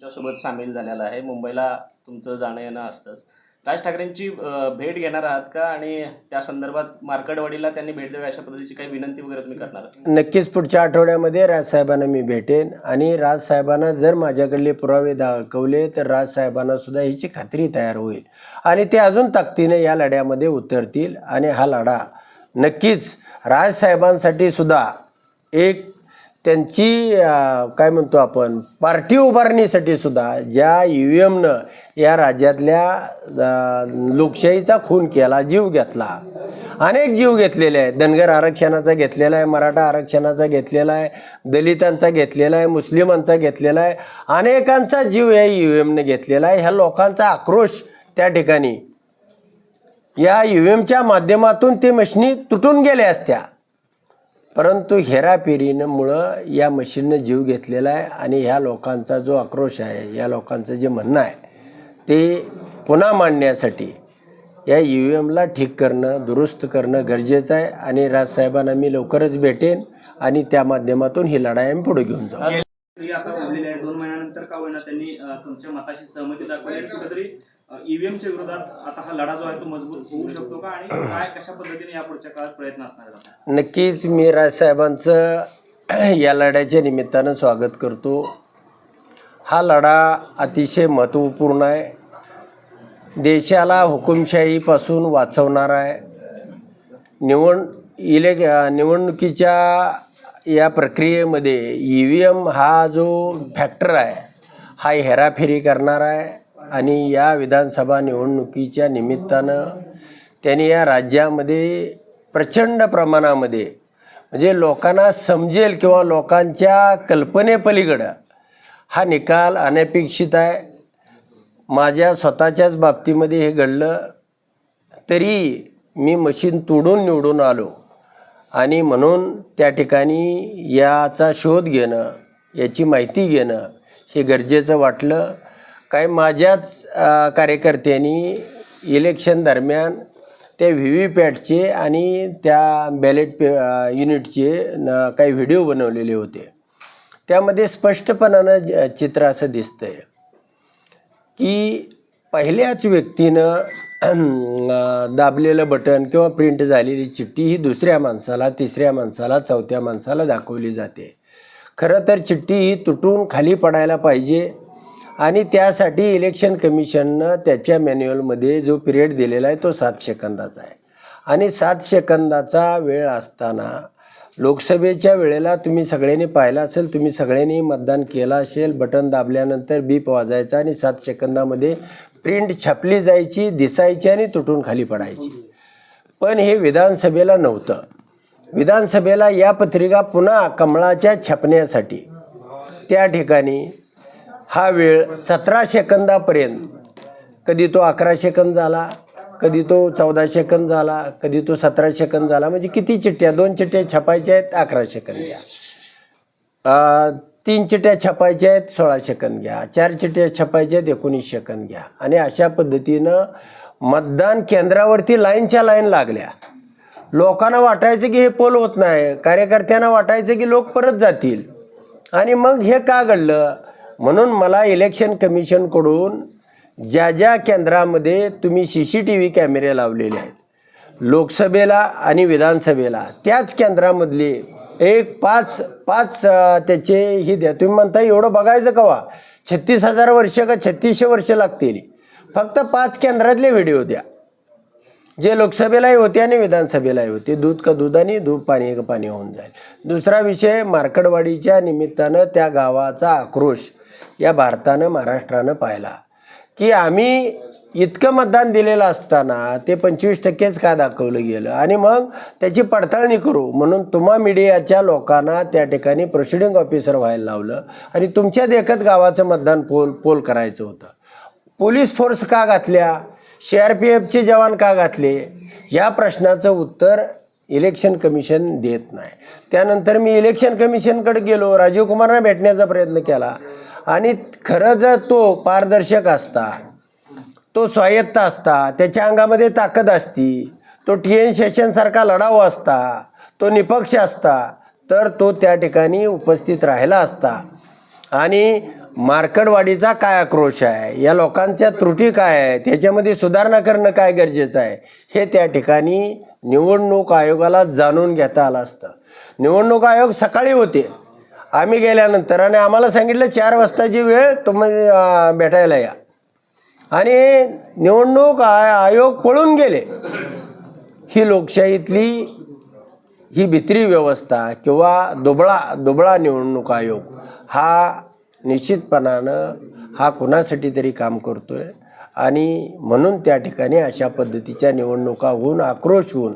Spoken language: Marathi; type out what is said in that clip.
तुमच्यासोबत सामील झालेला आहे. मुंबईला तुमचं जाणं येणं असतंच. राज ठाकरेंची भेट घेणार आहात का? आणि त्या संदर्भात मार्कडवाडीला त्यांनी भेट द्यावी अशा पद्धतीची काही विनंती वगैरे तुम्ही करणार नक्कीच. पुढच्या आठवड्यामध्ये राजसाहेबांना मी भेटेन. आणि राजसाहेबांना जर माझ्याकडले पुरावे दाखवले तर राजसाहेबांना सुद्धा ह्याची खात्री तयार होईल. आणि ते अजून ताकदीने या लढ्यामध्ये उतरतील. आणि हा लढा नक्कीच राजसाहेबांसाठी सुद्धा एक त्यांची काय म्हणतो आपण पार्टी उभारणीसाठी सुद्धा ज्या यू एमनं या राज्यातल्या लोकशाहीचा खून केला जीव घेतला अनेक जीव घेतलेले आहेत. धनगर आरक्षणाचा घेतलेला आहे मराठा आरक्षणाचा घेतलेला आहे दलितांचा घेतलेला आहे मुस्लिमांचा घेतलेला आहे. अनेकांचा जीव या यू एमनं घेतलेला आहे. ह्या लोकांचा आक्रोश त्या ठिकाणी. या यू एमच्या माध्यमातून ते मशनी तुटून गेल्या असत्या. परंतु हेराफेरीमुळं या मशीननं जीव घेतलेला आहे आणि ह्या लोकांचा जो आक्रोश आहे या लोकांचं जे म्हणणं आहे ते पुन्हा मांडण्यासाठी या यू एमला ठीक करणं दुरुस्त करणं गरजेचं आहे आणि राजसाहेबांना मी लवकरच भेटेन आणि त्या माध्यमातून ही लढाई आम्ही पुढे घेऊन जाऊ. आता दोन महिन्यानंतर का होईना त्यांनी तुमच्या मताशी सहमती दाखवली कुठेतरी ईव्हीएमच्या विरोधात आता हा लढा जो आहे तो मजबूत होऊ शकतो का? आणि काय कशा पद्धतीने यापुढच्या काळात प्रयत्न असणार नक्कीच मी राजसाहेबांचं या लढ्याच्या निमित्तानं स्वागत करतो. हा लढा अतिशय महत्त्वपूर्ण आहे. देशाला हुकुमशाहीपासून वाचवणार आहे. निवड इले निवडणुकीच्या या प्रक्रियेमध्ये ई व्ही एम हा जो फॅक्टर आहे हा हेराफेरी करणार आहे. आणि या विधानसभा निवडणुकीच्या निमित्तानं त्यांनी या राज्यामध्ये प्रचंड प्रमाणामध्ये म्हणजे लोकांना समजेल किंवा लोकांच्या कल्पनेपलीकडं हा निकाल अनपेक्षित आहे. माझ्या स्वतःच्याच बाबतीमध्ये हे घडलं तरी मी मशीन तोडून निवडून आलो आणि म्हणून त्या ठिकाणी याचा शोध घेणं याची माहिती घेणं हे गरजेचं वाटलं. काय माझ्याच कार्यकर्त्यांनी इलेक्शन दरम्यान त्या व्ही व्ही पॅटचे आणि त्या बॅलेट पे युनिटचे न काही व्हिडिओ बनवलेले होते. त्यामध्ये स्पष्टपणानं चित्र असं दिसतं आहे की पहिल्याच व्यक्तीनं दाबलेलं बटन किंवा प्रिंट झालेली चिठ्ठी ही दुसऱ्या माणसाला तिसऱ्या माणसाला चौथ्या माणसाला दाखवली जाते. खरं तर चिठ्ठी ही तुटून खाली पडायला पाहिजे आणि त्यासाठी इलेक्शन कमिशननं त्याच्या मॅन्युअलमध्ये जो पिरियड दिलेला आहे तो सात सेकंदाचा आहे. आणि सात सेकंदाचा वेळ असताना लोकसभेच्या वेळेला तुम्ही सगळ्यांनी पाहिलं असेल तुम्ही सगळ्यांनी मतदान केलं असेल बटन दाबल्यानंतर बीप वाजायचा आणि सात सेकंदामध्ये प्रिंट छापली जायची दिसायची आणि तुटून खाली पडायची. पण हे विधानसभेला नव्हतं. विधानसभेला या पत्रिका पुन्हा कमळाच्या छापण्यासाठी त्या ठिकाणी हा वेळ सतरा सेकंदापर्यंत. कधी तो अकरा सेकंद झाला कधी तो चौदा सेकंद झाला कधी तो सतरा सेकंद झाला म्हणजे किती चिठ्ठ्या? दोन चिठ्ठ्या छापायच्या आहेत अकरा सेकंद घ्या. तीन चिठ्ठ्या छापायच्या आहेत सोळा सेकंद घ्या. चार चिठ्ठ्या छापायच्या आहेत एकोणीस सेकंद घ्या. आणि अशा पद्धतीनं मतदान केंद्रावरती लाईनच्या लाईन लागल्या. लोकांना वाटायचं की हे पोल होत नाही कार्यकर्त्यांना वाटायचं की लोक परत जातील. आणि मग हे का घडलं? म्हणून मला इलेक्शन कमिशनकडून ज्या ज्या केंद्रामध्ये तुम्ही सी सी टी व्ही कॅमेरे लावलेले आहेत लोकसभेला आणि विधानसभेला त्याच केंद्रामधले एक पाच पाच त्याचे हे द्या. तुम्ही म्हणता एवढं बघायचं कवा? छत्तीस हजार वर्ष का छत्तीसशे वर्ष लागतील? फक्त पाच केंद्रातले व्हिडिओ द्या. जे लोकसभेलाही होते आणि विधानसभेलाही होते दूध का दूध आणि दूध पाणी का पाणी होऊन जाईल. दुसरा विषय मार्कडवाडीच्या निमित्तानं त्या गावाचा आक्रोश या भारतानं महाराष्ट्रानं पाहिला. की आम्ही इतकं मतदान दिलेलं असताना ते पंचवीस टक्केच का दाखवलं गेलं? आणि मग त्याची पडताळणी करू म्हणून तुम्हा मीडियाच्या लोकांना त्या ठिकाणी प्रोसिडिंग ऑफिसर व्हायला लावलं आणि तुमच्या देखत गावाचं मतदान पोल पोल करायचं होतं. पोलीस फोर्स का घातल्या? सी आर पी एफचे जवान का घातले? या प्रश्नाचं उत्तर इलेक्शन कमिशन देत नाही. त्यानंतर मी इलेक्शन कमिशनकडे गेलो. राजीव कुमारना भेटण्याचा प्रयत्न केला. आणि खरं जर तो पारदर्शक असता तो स्वायत्त असता त्याच्या अंगामध्ये ताकद असती तो टी एन सेशनसारखा लढाऊ असता तो निपक्ष असता तर तो त्या ठिकाणी उपस्थित राहिला असता. आणि मार्कडवाडीचा काय आक्रोश आहे? या लोकांच्या त्रुटी काय आहे? त्याच्यामध्ये सुधारणा करणं काय गरजेचं आहे? हे त्या ठिकाणी निवडणूक आयोगाला जाणून घेता आलं असतं. निवडणूक आयोग सकाळी होते. आम्ही गेल्यानंतर आणि आम्हाला सांगितलं चार वाजताची वेळ तुम्ही भेटायला या. आणि निवडणूक आय आयोग पळून गेले. ही लोकशाहीतली ही भित्री व्यवस्था किंवा दुबळा दुबळा निवडणूक आयोग. हा निश्चितपणानं हा कुणासाठी तरी काम करतो आहे आणि म्हणून त्या ठिकाणी अशा पद्धतीच्या निवडणुका होऊन आक्रोश होऊन